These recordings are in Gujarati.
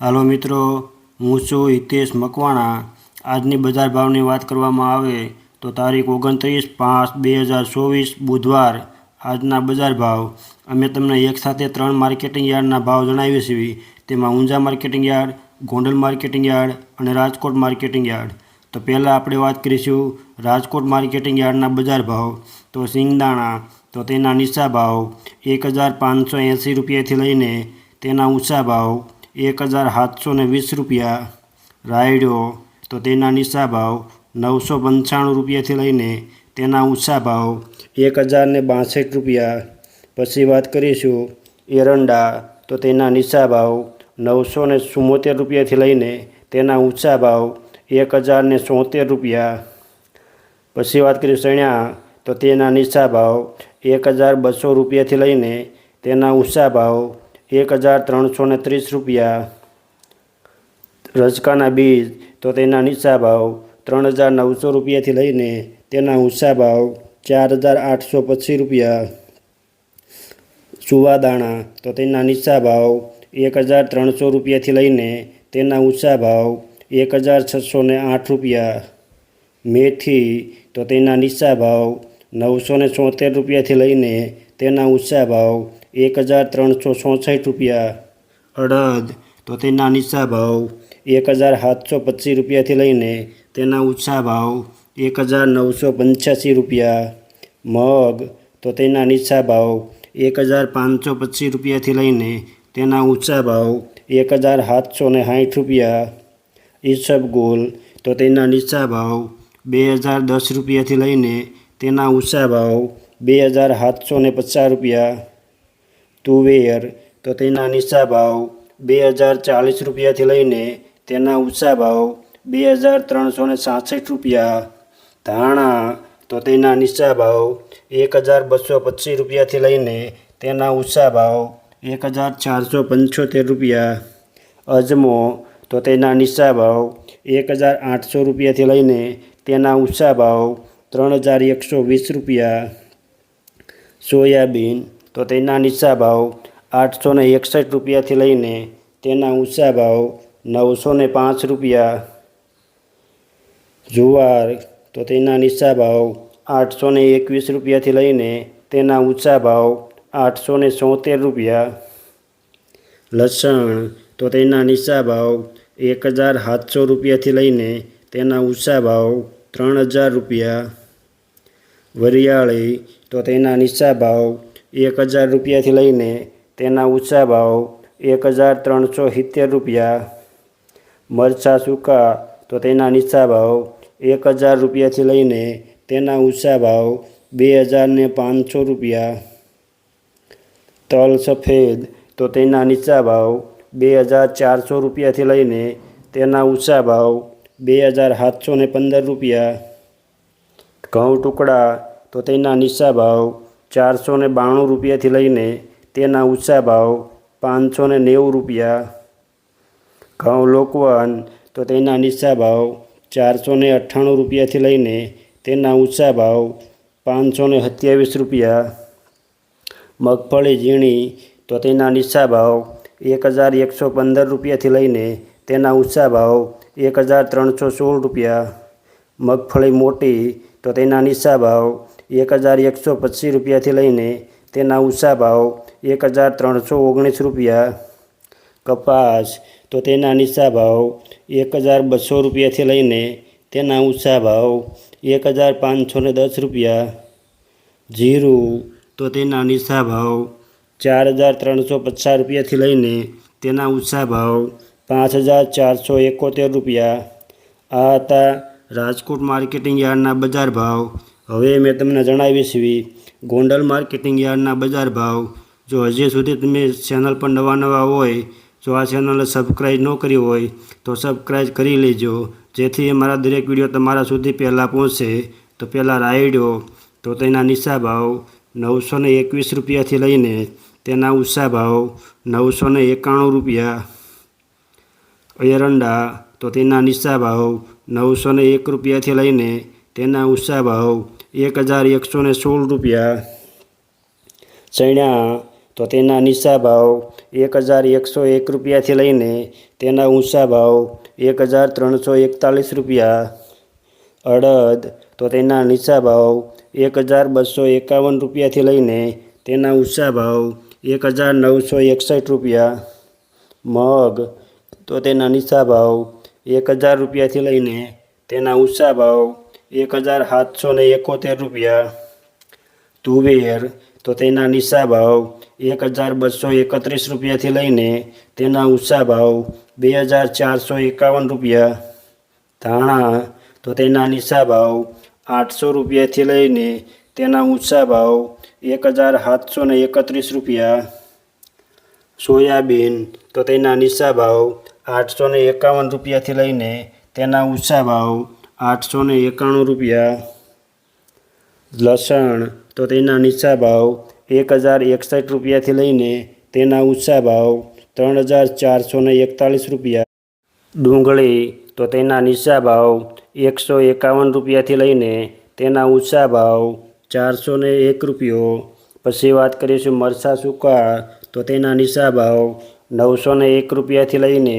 હાલો મિત્રો, હું છું હિતેશ મકવાણા. આજની બજાર ભાવની વાત કરવામાં આવે તો તારીખ ઓગણત્રીસ પાંચ બે હજાર ચોવીસ, બુધવાર. આજના બજાર ભાવ. અમે તમને એકસાથે ત્રણ માર્કેટિંગ યાર્ડના ભાવ જણાવીએ છીએ. તેમાં Unjha marketing yard, Gondal marketing yard અને રાજકોટ માર્કેટિંગ યાર્ડ. તો પહેલાં આપણે વાત કરીશું રાજકોટ માર્કેટિંગ યાર્ડના બજાર ભાવ. તો સિંગદાણા, તો તેના નીચા ભાવ એક હજાર પાંચસો એંસી રૂપિયાથી લઈને તેના ઊંચા ભાવ. એક હજાર સાતસો વીસ રૂપિયા રાયડો, તો તેના નીચા ભાવ નવસો પંચાણું રૂપિયાથી લઈને તેના ઊંચા ભાવ એક હજાર ને બાસઠ રૂપિયા. પછી વાત કરીશું એરંડા, તો તેના નીચા ભાવ નવસો ને ચુમ્મોતેર રૂપિયાથી લઈને તેના ઊંચા ભાવ એક હજાર ને ચોતેર રૂપિયા. પછી વાત કરીએ ચણ્યા તો તેના નીચા ભાવ એક હજાર બસો રૂપિયાથી લઈને તેના ઊંચા ભાવ એક હજાર ત્રણસો ને ત્રીસ રૂપિયા. રજકાના બીજ, તો તેના નીચા ભાવ ત્રણ હજાર નવસો રૂપિયાથી લઈને તેના ઊંચા ભાવ ચાર હજાર આઠસો પચીસ રૂપિયા. સુવાદાણા, તો તેના નીચા ભાવ એક હજાર ત્રણસો રૂપિયાથી લઈને તેના ઊંચા ભાવ એક હજાર છસો ને આઠ રૂપિયા. મેથી, તો તેના નીચા ભાવ નવસો ને રૂપિયાથી લઈને તેના ઊંચા ભાવ એક હજાર ત્રણસો ચોસઠ રૂપિયા અડદ તો તેના નીચા ભાવ એક હજાર સાતસો પચીસ રૂપિયાથી લઈને તેના ઊંચા ભાવ એક હજાર નવસો પંચ્યાસી રૂપિયા મગ તો તેના નીચા ભાવ એક હજાર પાંચસો પચીસ રૂપિયાથી લઈને તેના ઊંચા ભાવ એક હજાર સાતસો ને સાઠ રૂપિયા ઈસબગુલ તો તેના નીચા ભાવ બે હજાર દસ રૂપિયાથી લઈને તેના ઊંચા ભાવ બે હજાર સાતસો ને પચાસ રૂપિયા તુવેર, તો તેના નીચા ભાવ બે હજાર ચાલીસ રૂપિયાથી લઈને તેના ઊંચા ભાવ બે હજાર ત્રણસો ને સાસઠ રૂપિયા. ધાણા, તો તેના નીચા ભાવ એક હજાર બસો પચીસ રૂપિયાથી લઈને તેના ઊંચા ભાવ એક હજાર ચારસો પંચોતેર રૂપિયા. અજમો, તો તેના નીચા ભાવ એક હજાર આઠસો રૂપિયાથી લઈને તેના ઊંચા ભાવ ત્રણ હજાર એકસો વીસ રૂપિયા. સોયાબીન તો તેના નીચા ભાવ આઠસો ને એકસઠ રૂપિયાથી લઈને તેના ઊંચા ભાવ નવસો ને પાંચ રૂપિયા જુવાર, તો તેના નીચા ભાવ આઠસો ને એકવીસ રૂપિયાથી લઈને તેના ઊંચા ભાવ આઠસો ને સોતેર રૂપિયા. લસણ, તો તેના નીચા ભાવ એક હજાર સાતસો રૂપિયાથી લઈને તેના ઊંચા ભાવ ત્રણ હજાર રૂપિયા. વરિયાળી, તો તેના નીચા ભાવ એક હજાર રૂપિયાથી લઈને તેના ઊંચા ભાવ એક હજાર ત્રણસો સિત્તેર રૂપિયા. મરચાં સૂકા તો તેના નીચા ભાવ એક હજાર રૂપિયાથી લઈને તેના ઊંચા ભાવ બે હજાર ને પાંચસો રૂપિયા. તલ સફેદ તો તેના નીચા ભાવ બે હજાર ચારસો રૂપિયાથી લઈને તેના ઊંચા ભાવ બે હજાર સાતસો પંદર રૂપિયા. ઘઉં ટુકડા તો તેના નીચા ભાવ ચારસો ને બાણું રૂપિયાથી લઈને તેના ઊંચા ભાવ પાંચસો ને નેવું રૂપિયા. ઘઉં લોકવન તો તેના નીચા ભાવ ચારસો ને અઠ્ઠાણું રૂપિયાથી લઈને તેના ઊંચા ભાવ પાંચસો ને સત્યાવીસ રૂપિયા. મગફળી, ઝીણી તો તેના નીચા ભાવ એક હજાર એકસો પંદર રૂપિયાથી લઈને તેના ઊંચા ભાવ એક હજાર ત્રણસો સોળ રૂપિયા. મગફળી મોટી તો તેના નીચા ભાવ એક હજાર એકસો પચીસ રૂપિયાથી લઈને તેના ઊંચા ભાવ એક હજાર ત્રણસો ઓગણીસ રૂપિયા. કપાસ તો તેના નીચા ભાવ એક હજાર બસો રૂપિયાથી લઈને તેના ઊંચા ભાવ એક હજાર પાંચસો ને દસ રૂપિયા. જીરું તો તેના નીચા ભાવ ચાર હજાર ત્રણસો પચાસ રૂપિયાથી લઈને તેના ઊંચા ભાવ પાંચ હજાર ચારસો એકોતેર રૂપિયા. આ હતા રાજકોટ માર્કેટિંગ યાર્ડના બજાર ભાવ હવે મેં તમને જણાવી છીએ ગોંડલ માર્કેટિંગ યાર્ડના બજાર ભાવ. જો હજી સુધી તમે ચેનલ પર નવા નવા હોય, જો આ ચેનલને સબસ્ક્રાઈબ ન કરી હોય, તો સબસ્ક્રાઈબ કરી લેજો. જેથી મારા દરેક વીડિયો તમારા સુધી પહેલાં પહોંચે. તો પહેલાં રાયડો તો તેના નીચા ભાવ, નવસો ને એકવીસ રૂપિયાથી લઈને તેના ઊંચા ભાવ, નવસો ને એકાણું રૂપિયા. એરંડા, તો તેના નીચા ભાવ, નવસો ને એક રૂપિયાથી લઈને તેના ઊંચા ભાવ એક હજાર એકસો ને સોળ રૂપિયા. ચણ્યા, તો તેના નીચા ભાવ એક હજાર એકસો એક રૂપિયાથી લઈને તેના ઊંચા ભાવ એક હજાર ત્રણસો એકતાલીસ રૂપિયા. અડદ, તો તેના નીચા ભાવ એક હજાર બસો એકાવન રૂપિયાથી લઈને તેના ઊંચા ભાવ એક હજાર નવસો એકસઠ રૂપિયા. મગ, તો તેના નીચા ભાવ એક હજાર રૂપિયાથી લઈને તેના ઊંચા ભાવ એક હજાર સાતસો ને એકોતેર રૂપિયા. તુવેર, તો તેના નીચા ભાવ એક હજાર બસો એકત્રીસ રૂપિયાથી લઈને તેના ઊંચા ભાવ બે હજાર ચારસો એકાવન રૂપિયા. ધાણા, તો તેના નીચા ભાવ આઠસો રૂપિયાથી લઈને તેના ઊંચા ભાવ એક હજાર સાતસો ને એકત્રીસ રૂપિયા. સોયાબીન, તો તેના નીચા ભાવ આઠસો ને એકાવન રૂપિયાથી લઈને તેના ઊંચા ભાવ આઠસો ને એકાણું રૂપિયા. લસણ, તો તેના નીચા ભાવ એક હજાર એકસઠ રૂપિયાથી લઈને તેના ઊંચા ભાવ ત્રણ હજાર ચારસો ને એકતાલીસ રૂપિયા. ડુંગળી, તો તેના નીચા ભાવ એકસો એકાવન રૂપિયાથી લઈને તેના ઊંચા ભાવ ચારસો ને એક રૂપિયો. પછી વાત કરીશું મરચાં સૂકા, તો તેના નીચા ભાવ નવસો ને એક રૂપિયાથી લઈને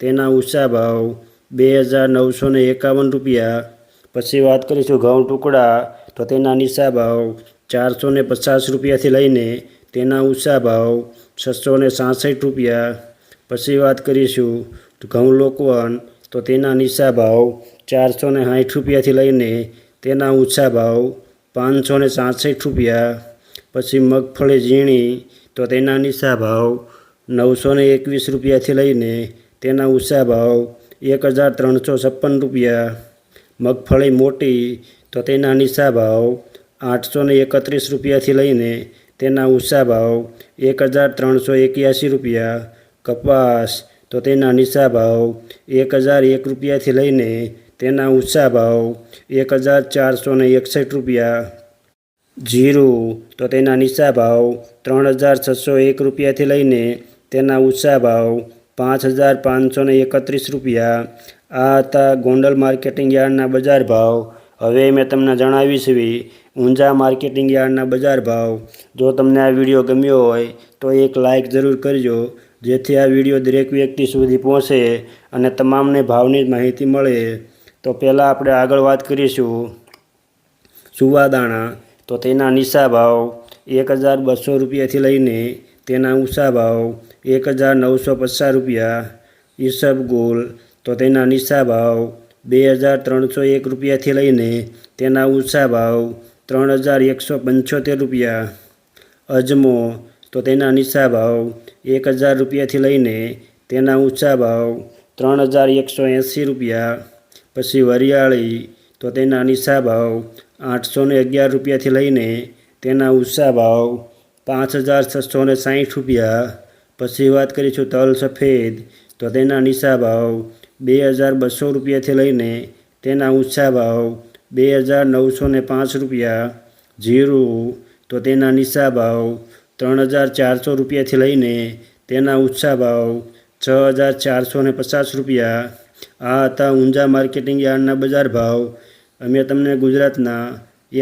તેના ઊંચા ભાવ બે હજાર નવસો ને એકાવન રૂપિયા. પછી વાત કરીશું ઘઉં ટુકડા. તો તેના નીચા ભાવ ચારસો ને પચાસ રૂપિયાથી લઈને તેના ઊંચા ભાવ છસો ને સાસઠ રૂપિયા. પછી વાત કરીશું ઘઉં લોકવન. તો તેના નીચા ભાવ ચારસો ને સાઠ રૂપિયાથી લઈને તેના ઊંચા ભાવ પાંચસો ને સાસઠ રૂપિયા. પછી મગફળી ઝીણી. તો તેના નીચા ભાવ નવસો ને એકવીસ રૂપિયાથી લઈને તેના ઊંચા ભાવ એક હજાર ત્રણસો છપ્પન રૂપિયા. મગફળી મોટી, તો તેના નીચા ભાવ આઠસો ને એકત્રીસ રૂપિયાથી લઈને તેના ઊંચા ભાવ એક હજાર ત્રણસો એક્યાસી રૂપિયા. કપાસ, તો તેના નીચા ભાવ એક હજાર એક રૂપિયાથી લઈને તેના ઊંચા ભાવ એક હજાર ચારસો ને એકસઠ રૂપિયા. જીરું, તો તેના નીચા ભાવ ત્રણ હજાર છસો એક રૂપિયાથી લઈને તેના ઊંચા ભાવ પાંચ હજાર પાંચસો એકત્રીસ રૂપિયા. આ હતા ગોંડલ માર્કેટિંગ યાર્ડના બજાર ભાવ. હવે મેં તમને જણાવી એવી ઊંઝા માર્કેટિંગ યાર્ડના બજાર ભાવ. જો તમને આ વીડિયો ગમ્યો હોય, તો એક લાઇક જરૂર કરજો, જેથી આ વીડિયો દરેક વ્યક્તિ સુધી પહોંચે અને તમામને ભાવની માહિતી મળે. તો પહેલાં આપણે આગળ વાત કરીશું. સુવાદાણા, તો તેના નિશા ભાવ એક હજાર બસો રૂપિયાથી લઈને તેના ઊંચા ભાવ. એક હજાર નવસો પચાસ રૂપિયા. ઈસબગુલ તો તેના નીચા ભાવ બે હજાર ત્રણસો એક રૂપિયાથી લઈને તેના ઊંચા ભાવ ત્રણ હજાર એકસો પંચોતેર રૂપિયા. અજમો તો તેના નીચા ભાવ એક હજાર રૂપિયાથી લઈને તેના ઊંચા ભાવ ત્રણ હજાર એકસો એંસી રૂપિયા. પછી વરિયાળી તો તેના નીચા ભાવ આઠસો ને અગિયાર રૂપિયાથી લઈને તેના ઊંચા ભાવ પાંચ હજાર છસો ને સાઠ રૂપિયા. પછી વાત કરીશું તલ સફેદ. તો તેના નીચા ભાવ બે હજાર બસો રૂપિયાથી લઈને તેના ઊંચા ભાવ બે હજાર નવસો ને પાંચ રૂપિયા. જીરું, તો તેના નીચા ભાવ ત્રણ હજાર ચારસો રૂપિયાથી લઈને તેના ઊંચા ભાવ છ હજાર ચારસો ને પચાસ રૂપિયા. આ હતા ઊંઝા માર્કેટિંગ યાર્ડના બજાર ભાવ. અમે તમને ગુજરાતના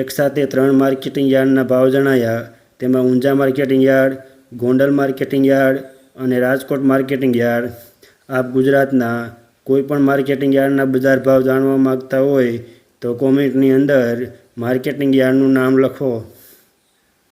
એક સાથે ત્રણ માર્કેટિંગ યાર્ડના ભાવ જણાયા. તેમાં Unjha marketing yard Gondal marketing yard અને રાજકોટ માર્કેટિંગ યાર્ડ. આપ ગુજરાતના કોઈપણ માર્કેટિંગ યાર્ડના બજાર ભાવ જાણવા માગતા હોય તો કોમેન્ટની અંદર માર્કેટિંગ યાર્ડનું નામ લખો.